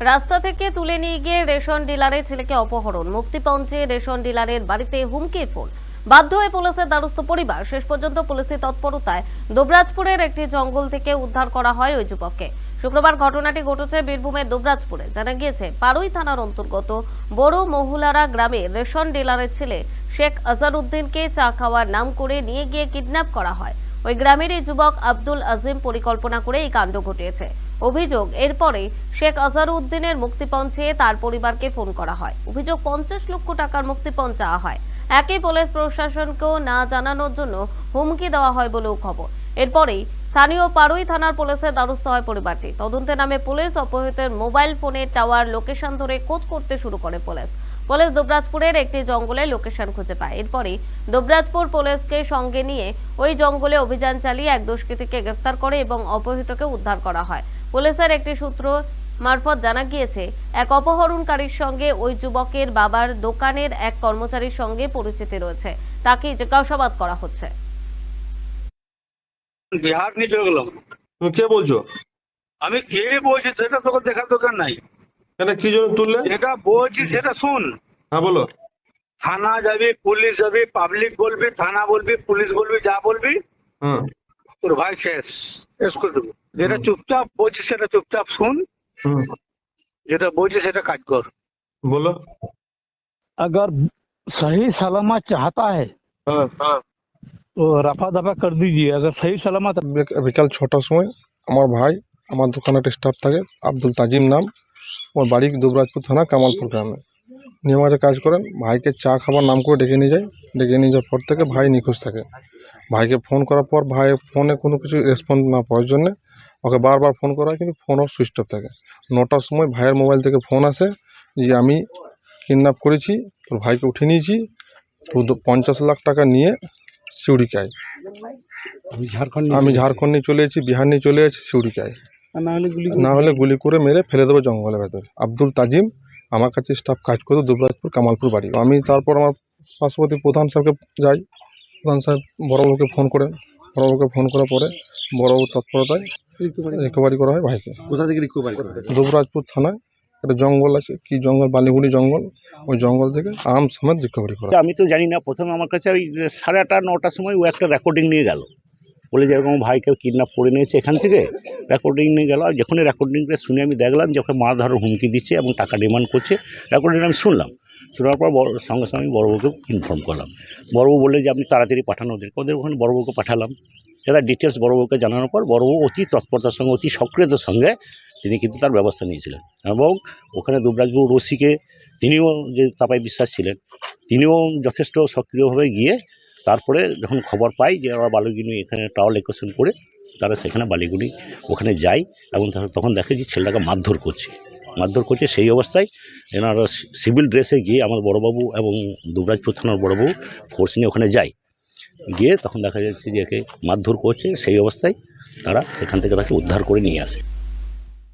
রাস্তা থেকে তুলে নিয়ে গিয়ে রেশন ডিলারের ছেলেকে অপহরণ। মুক্তিপঞ্চে রেশন ডিলারের বাড়িতে হুমকি ফোন। বাধ্য হয়ে পুলিশের দ্বারস্থ পরিবার, শেষ পর্যন্ত পুলিশের তৎপরতায় দোবরাজপুরের একটি জঙ্গল থেকে উদ্ধার করা হয় ওই যুবককে। শুক্রবার ঘটনাটি ঘটেছে বীরভূমের দোবরাজপুরে। জানা গিয়েছে, পারুই থানার অন্তর্গত বড় মহুলারা গ্রামে রেশন ডিলারের ছেলে শেখ আজারউদ্দিনকে চা খাওয়ার নাম করে নিয়ে গিয়ে কিডন্যাপ করা হয়। ওই গ্রামের এই যুবক আব্দুল আজিম পরিকল্পনা করে এই কাণ্ড ঘটিয়েছে। অভিযোগ। এরপরে শেখ আজারউদ্দিনের মুক্তিপণ চেয়ে তার পরিবারকে ফোন করা হয়। অভিযোগ, পঞ্চাশ লক্ষ টাকার মুক্তিপণ চাওয়া হয়। একই পুলিশ প্রশাসনকেও না জানানোর জন্য হুমকি দেওয়া হয় বলেও খবর। এরপরেই স্থানীয় পারুই থানার পুলিশের দ্বারস্থ হয় পরিবারটি। তদন্তে নামে পুলিশ অপহৃতের মোবাইল ফোনে টাওয়ার লোকেশন ধরে খোঁজ করতে শুরু করে পুলিশ। পুলিশ দুবরাজপুরের একটি জঙ্গলে লোকেশন খুঁজে পায়। এরপরই দুবরাজপুর পুলিশকে সঙ্গে নিয়ে ওই জঙ্গলে অভিযান চালিয়ে এক দুষ্কৃতীকে গ্রেফতার করে এবং অপহৃতকে উদ্ধার করা হয়। পুলিশের একটি সূত্র মারফত জানা গিয়েছে এক অপহরণকারীর সঙ্গে ওই যুবকের বাবার দোকানের এক কর্মচারীর সঙ্গে পরিচিতি রয়েছে। তাকে জিজ্ঞাসাবাদ করা হচ্ছে। বিহার নিয়ে চলে গেলাম। তুমি কে বলছো? আমি কে বলছি সেটা তোকে দেখার দরকার নাই। কেন কি জন্য তুললে? যেটা বলছি সেটা শুন। হ্যাঁ বলো। থানা যাবি পুলিশ যাবি পাবলিক বলবি থানা বলবি পুলিশ বলবি যা বলবি। হ্যাঁ। তোর ভাই শেষ শেষ করে দেবো যেটা চুপচাপ বলছি সেটা চুপচাপ শুন হুম যেটা বলছি সেটা কাজ কর বলো अगर सही सलामत चाहता है হ্যাঁ तो रफा दफा कर दीजिए अगर सही सलामत বিক- বিকাল ছটার সময় আমার ভাই আমার দোকানে একটা স্টাফ থাকে আব্দুল তাজিম নাম ওর বাড়ি দুবরাজপুর থানা কামালপুর গ্রামে নিয়মাতে কাজ করেন ভাইকে চা খাবার নাম করে ডেকে নিয়ে যায়। ডেকে নিয়ে যাওয়ার পর থেকে ভাই নিখোঁজ থাকে। ভাইকে ফোন করার পর ভাই ফোনে কোনো কিছু রেসপন্স না পাওয়ার জন্যে ওকে বারবার ফোন করা হয় কিন্তু ফোনও সুইচ অফ থাকে। নটার সময় ভাইয়ের মোবাইল থেকে ফোন আসে যে আমি কিডন্যাপ করেছি তোর ভাইকে উঠিয়ে নিয়েছি তো পঞ্চাশ লাখ টাকা নিয়ে সিউড়িকে ঝাড়খণ্ড আমি ঝাড়খণ্ড নিয়ে চলে এসেছি বিহার নিয়ে চলে এসেছি সিউড়িকায় না হলে গুলি করে মেরে ফেলে দেবো জঙ্গলের ভেতরে। আব্দুল তাজিম আমার কাছে স্টাফ কাজ করতো দুবরাজপুর কামালপুর বাড়ি। আমি তারপর আমার পার্শ্ববর্তী প্রধান সাহেবকে যাই। প্রধান সাহেব বড়বাবুকে ফোন করেন। বড়বাবুকে ফোন করার পরে বড়বাবু তৎপরতায় রিকভারি করা হয় ভাইকে। কোথা থেকে রিকভারি করা দুবরাজপুর থানায় একটা জঙ্গল আছে কি জঙ্গল? বালিগুড়ি জঙ্গল। ওই জঙ্গল থেকে আম সমেত রিকভারি করা আমি তো জানি না প্রথমে আমার কাছে ওই সাড়ে আটটা নটার সময় ও একটা রেকর্ডিং নিয়ে গেল। বলে যে এরকম ভাইকে কিডন্যাপ করে নিয়েছে এখান থেকে রেকর্ডিং নিয়ে গেল। আর যখনই রেকর্ডিংটা শুনে আমি দেখলাম যে ওকে মার হুমকি দিচ্ছে এবং টাকা ডিমান্ড করছে। রেকর্ডিং আমি শুনলাম। শোনার পর বড় সঙ্গে সঙ্গে আমি বড়বাবুকে ইনফর্ম করলাম। বড়বাবু বললে যে, আপনি তাড়াতাড়ি পাঠানো ওদেরকে। ওদের ওখানে বড়বাবুকে পাঠালাম। সেটা ডিটেলস বড়বাবুকে জানানোর পর বড়বাবু অতি তৎপরতার সঙ্গে, অতি সক্রিয়তার সঙ্গে তিনি কিন্তু তার ব্যবস্থা নিয়েছিলেন। এবং ওখানে দুবরাজবাবু রশিকে তিনিও যে তাপাই বিশ্বাস ছিলেন, তিনিও যথেষ্ট সক্রিয়ভাবে গিয়ে তারপরে যখন খবর পাই যে ওরা বালুগিনি এখানে টাওয়ার লোকেশন করে তারা সেখানে বালিগুলি ওখানে যায় এবং তখন দেখে যে ছেলেটাকে মারধর করছে। মারধর করছে সেই অবস্থায় এনারা সিভিল ড্রেসে গিয়ে আমার বড়বাবু এবং দুবরাজপুর থানার বড়বাবু ফোর্স নিয়ে ওখানে যায়। গিয়ে তখন দেখা যাচ্ছে যে একে মারধর করছে, সেই অবস্থায় তারা সেখান থেকে তাকে উদ্ধার করে নিয়ে আসে।